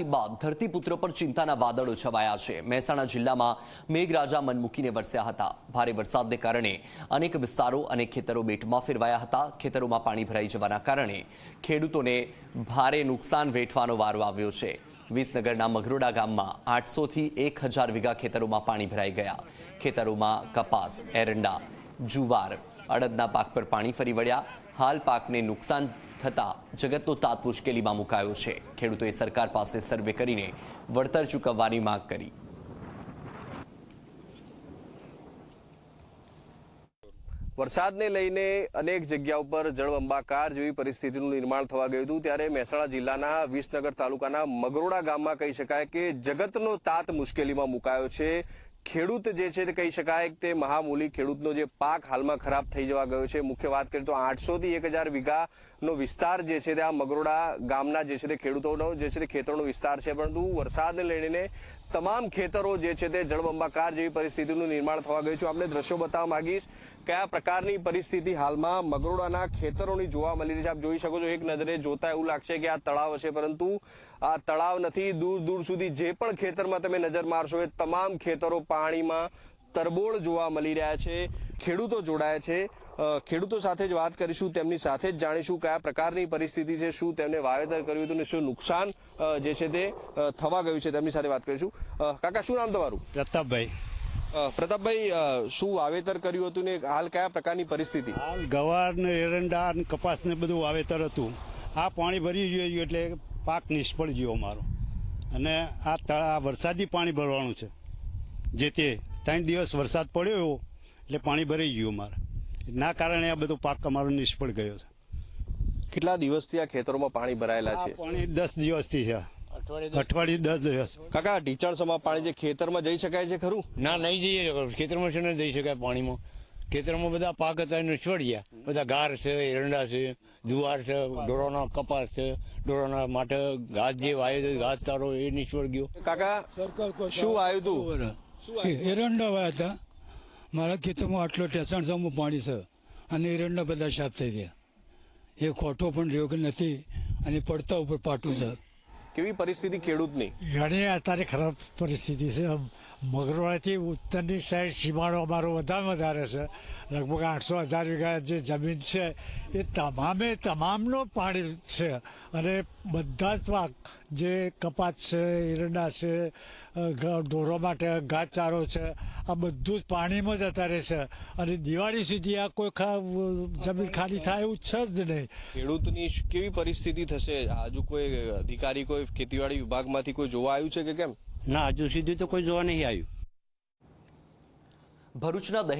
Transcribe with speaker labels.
Speaker 1: બાદ ધરતીપુત્રો પર ચિંતાના વાદળો છવાયા છે. મહેસાણા જિલ્લામાં મેઘરાજા મન મૂકીને વરસ્યા હતા. ભારે વરસાદને કારણે અનેક વિસ્તારો અને ખેતરો બેટમાં ફેરવાયા હતા. ખેતરોમાં પાણી ભરાઈ જવાના કારણે ખેડૂતોને ભારે નુકસાન વેઠવાનો વારો આવ્યો છે. વિસનગરના મગરોડા ગામમાં આઠસોથી એક હજાર વીઘા ખેતરોમાં પાણી ભરાઈ ગયા. ખેતરોમાં કપાસ, એરંડા, જુવાર અડદના પાક પર પાણી ફરી વળ્યા. હાલ પાકને નુકસાન થતાં જગતનો તાત મુશ્કેલીમાં મુકાયો છે. ખેડૂતોએ સરકાર પાસે સર્વે કરીને વળતર ચૂકવવાની માંગ કરી.
Speaker 2: વરસાદને લઈને અનેક જગ્યા ઉપર જળબંબાકાર જેવી પરિસ્થિતિનું નિર્માણ થવા ગયું હતું. ત્યારે મહેસાણા જિલ્લાના વિસનગર તાલુકાના મગરોડા ગામમાં કહી શકાય કે જગતનો તાત મુશ્કેલીમાં મુકાયો છે. ખેડૂત જે છે તે કહી શકાય કે મહામૂલી ખેડૂતનો જે પાક હાલમાં ખરાબ થઈ જવા ગયો છે. મુખ્ય વાત કરીએ તો આઠસો થી એક હજાર વીઘાનો વિસ્તાર જે છે તે આ મગરોડા ગામના જે છે તે ખેડૂતોનો, જે છે તે ખેતરોનો વિસ્તાર છે. પરંતુ વરસાદને લઈને તમામ ખેતરો જે છે તે જળબંબાકાર જેવી પરિસ્થિતિનું નિર્માણ થવા ગયું છે. આપણે દ્રશ્યો બતાવવા માંગીશ કયા પ્રકારની પરિસ્થિતિ હાલમાં મગરોડાના ખેતરોની જોવા મળી રહી છે. આપ જોઈ શકો છો એક નજરે જોતા એવું લાગશે કે આ તળાવ હશે, પરંતુ આ તળાવ નથી. દૂર દૂર સુધી જે પણ ખેતરમાં તમે નજર મારશો એ તમામ ખેતરો પાણીમાં તરબોળ જોવા મળી રહ્યા છે. ખેડૂતો જોડાયા છે. ખેડૂતો સાથે જ વાત કરીશું તેમની સાથે જ જાણીશું કયા પ્રકારની પરિસ્થિતિ છે શું તેમને વાવેતર કર્યું હતું ને શું નુકસાન જે છે તે થવા ગયું છે તેમની સાથે વાત કરીશું. કાકા શું નામ તમારું?
Speaker 3: પ્રતાપભાઈ.
Speaker 2: પ્રતાપભાઈ શું વાવેતર કર્યું હતું ને હાલ કયા પ્રકારની પરિસ્થિતિ?
Speaker 3: હાલ ગવાર ને એરંડા ને કપાસ ને બધું વાવેતર હતું. આ પાણી ભરી ગયું એટલે પાક નિષ્ફળ ગયો અમારો. અને આ તળા વરસાદી પાણી ભરવાનું છે. જે તે ત્રણ દિવસ વરસાદ પડ્યો એવો એટલે પાણી ભરાઈ ગયું અમારે. ના કારણે આ બધો પાક અમારો નિષ્ફળ ગયો છે.
Speaker 2: કેટલા દિવસથી આ ખેતરોમાં પાણી ભરાયેલા છે?
Speaker 3: પાણી દસ દિવસથી છે. અઠવાડિયે દસ. દિવસ.
Speaker 2: કાકા ઢીચાણસમાં પાણી જે ખેતરમાં જઈ શકાય છે ખરું?
Speaker 4: ના નહીં જઈએ. ખેતરમાં છે ને જઈ શકાય પાણીમાં. ખેતરમાં બધા પાક હતા નિષ્ફળ ગયા. બધા ગાર છે એરંડા છે જુવાર છે ઢોરોના કપાસ છે ઢોરોના માટે ઘાસ જે વાયો ઘાસ એ નિષ્ફળ ગયો.
Speaker 2: કાકા શું આવ્યું તું?
Speaker 5: એરંડા વાયા હતા. મારા ખેતરમાં આટલો ટેસણ સમૂહ પાણી છે અને એરંડા બધા સાફ થઈ ગયા એ ખોટો પણ રહ્યો કે નથી અને પડતા ઉપર પાટું છે
Speaker 2: કેવી પરિસ્થિતિ ખેડૂતની
Speaker 6: ઘણી અત્યારે ખરાબ પરિસ્થિતિ છે આમ ઉત્તરની સાઈડ સીમાડો અમારો વધારે વધારે છે. લગભગ આઠસો હજાર વીઘા જે જમીન છે, એ તમામે તમામનો પાણી છે. અને બધા જ પાક જે કપાસ છે, એરંડા છે ઢોરો માટે ઘાસચારો છે, આ બધું જ પાણીમાં જ અત્યારે છે. અને દિવાળી સુધી આ કોઈ જમીન ખાલી થાય એવું છે જ નહીં.
Speaker 2: ખેડૂતની કેવી પરિસ્થિતિ થશે? હજુ કોઈ અધિકારી કોઈ ખેતીવાડી વિભાગમાંથી કોઈ જોવા આવ્યું છે કે કેમ?
Speaker 4: ના હજુ સુધી તો કોઈ જોવા નહીં આવ્યું.
Speaker 1: ભરૂચના દહેજ